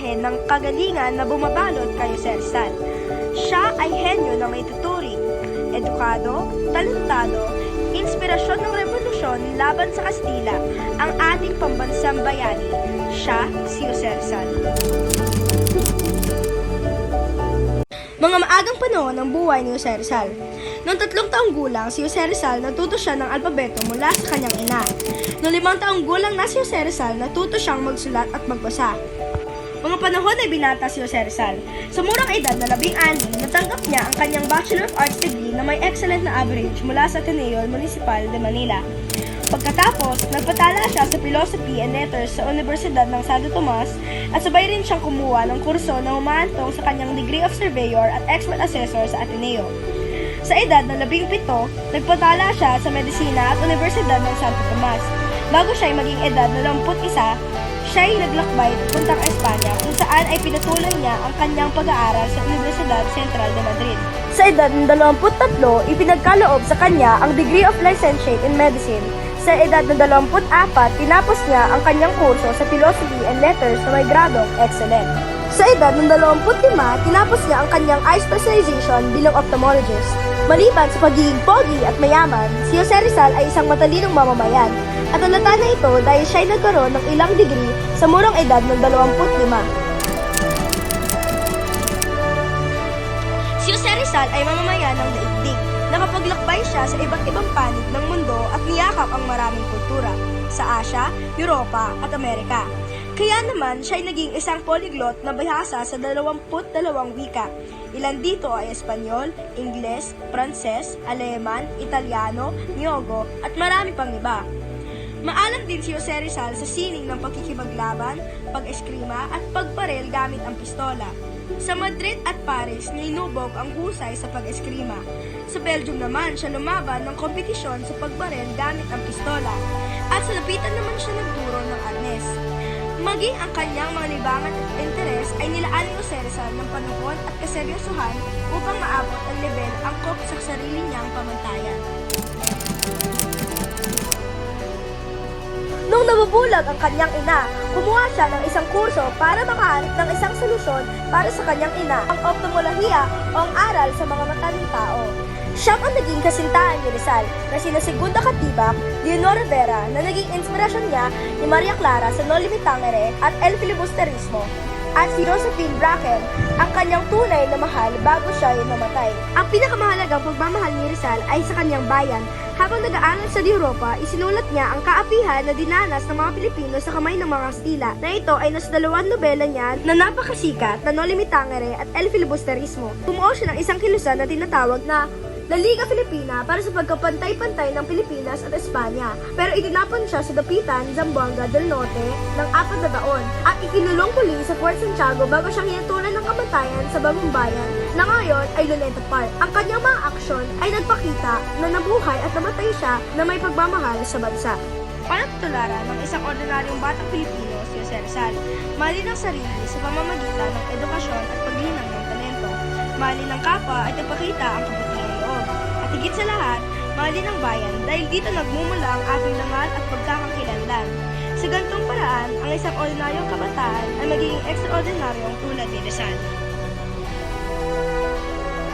mensahe ng kagalingan na bumabalot kay Jose Rizal. Siya ay henyo na may tuturing, edukado, talentado, inspirasyon ng revolusyon laban sa Kastila, ang ating pambansang bayani. Siya si Rizal. Mga maagang panahon ng buhay ni Jose Rizal. Noong tatlong taong gulang, si Jose Rizal natuto siya ng alpabeto mula sa kanyang ina. Noong limang taong gulang na si Jose Rizal, natuto siyang magsulat at magbasa. Mga panahon ay binata si Jose Rizal. Sa murang edad na labing anim, natanggap niya ang kanyang Bachelor of Arts degree na may excellent na average mula sa Ateneo Municipal de Manila. Pagkatapos, nagpatala siya sa Philosophy and Letters sa Universidad ng Santo Tomas at sabay rin siyang kumuha ng kurso na humahantong sa kanyang degree of surveyor at expert assessor sa Ateneo. Sa edad na labing pito, nagpatala siya sa medisina at Universidad ng Santo Tomas. Bago siya ay maging edad na lamput isa, siya ay naglakbay puntang Espanya kung saan ay pinatuloy niya ang kanyang pag-aaral sa Universidad Central de Madrid. Sa edad ng 23, ipinagkaloob sa kanya ang degree of licentiate in medicine. Sa edad ng 24, tinapos niya ang kanyang kurso sa Philosophy and Letters na may gradong excellent. Sa edad ng 25, tinapos niya ang kanyang eye specialization bilang ophthalmologist. Maliban sa pagiging pogi at mayaman, si Jose Rizal ay isang matalinong mamamayan. At halata na ito dahil siya ay nagkaroon ng ilang degree sa murang edad ng 25. Si Jose Rizal ay mamamayan ng daigdig. Nakapaglakbay siya sa iba't ibang panig ng mundo at niyakap ang maraming kultura sa Asia, Europa at Amerika. Kaya naman siya ay naging isang polyglot na bahasa sa 22 wika. Ilan dito ay Espanyol, Ingles, Pranses, Aleman, Italiano, Nyogo at marami pang iba. Maalam din si Jose Rizal sa sining ng pagkikipaglaban, pag-eskrima at pagbarel gamit ang pistola. Sa Madrid at Paris, ninubog ang husay sa pag-eskrima. Sa Belgium naman, siya lumaban ng kompetisyon sa pagbarel gamit ang pistola. At sa lapitan naman siya nagturo ng arnes. Maging ang kanyang mga libangan at interes ay nilaan ni Jose Rizal ng panahon at kaseryosohan upang maabot ang level angkop sa sarili niyang pamantayan. Nung nabubulag ang kanyang ina, kumuha siya ng isang kurso para makahanap ng isang solusyon para sa kanyang ina, ang ophthalmolohiya o ang aral sa mga mata ng tao. Siyang ang naging kasintahan ni Rizal na sina Segunda Katibak, Leonor Rivera na naging inspirasyon niya ni Maria Clara sa No Limitangere at El Filibusterismo at si Josephine Bracken ang kanyang tunay na mahal bago siya ay namatay. Ang pinakamahalagang pagmamahal ni Rizal ay sa kanyang bayan. Habang nag-aaral sa Europa, isinulat niya ang kaapihan na dinanas ng mga Pilipino sa kamay ng mga Kastila na ito ay nasa dalawang nobela niya na napakasikat na No Limitangere at El Filibusterismo. Bumuo siya ng isang kilusan na tinatawag na La Liga Filipina para sa pagkapantay-pantay ng Pilipinas at Espanya. Pero itinapon siya sa Dapitan, Zamboanga del Norte ng apat na taon at ikinulong muli sa Fort Santiago bago siyang hinatulan ng kamatayan sa Bagong Bayan na ngayon ay Luneta Park. Ang kanyang mga aksyon ay nagpakita na nabuhay at namatay siya na may pagmamahal sa bansa. Panatularan ng isang ordinaryong batang Pilipino si Jose Rizal. Mali ng sarili sa pamamagitan ng edukasyon at paglinang ng talento. Mali ng kapwa ay nagpakita ang kabutihan loob. At higit sa lahat, mali ng bayan dahil dito nagmumula ang ating langal at pagkakakilanlan. Sa gantong paraan, ang isang ordinaryong kabataan ay magiging ekstraordinaryong tulad ni Rizal.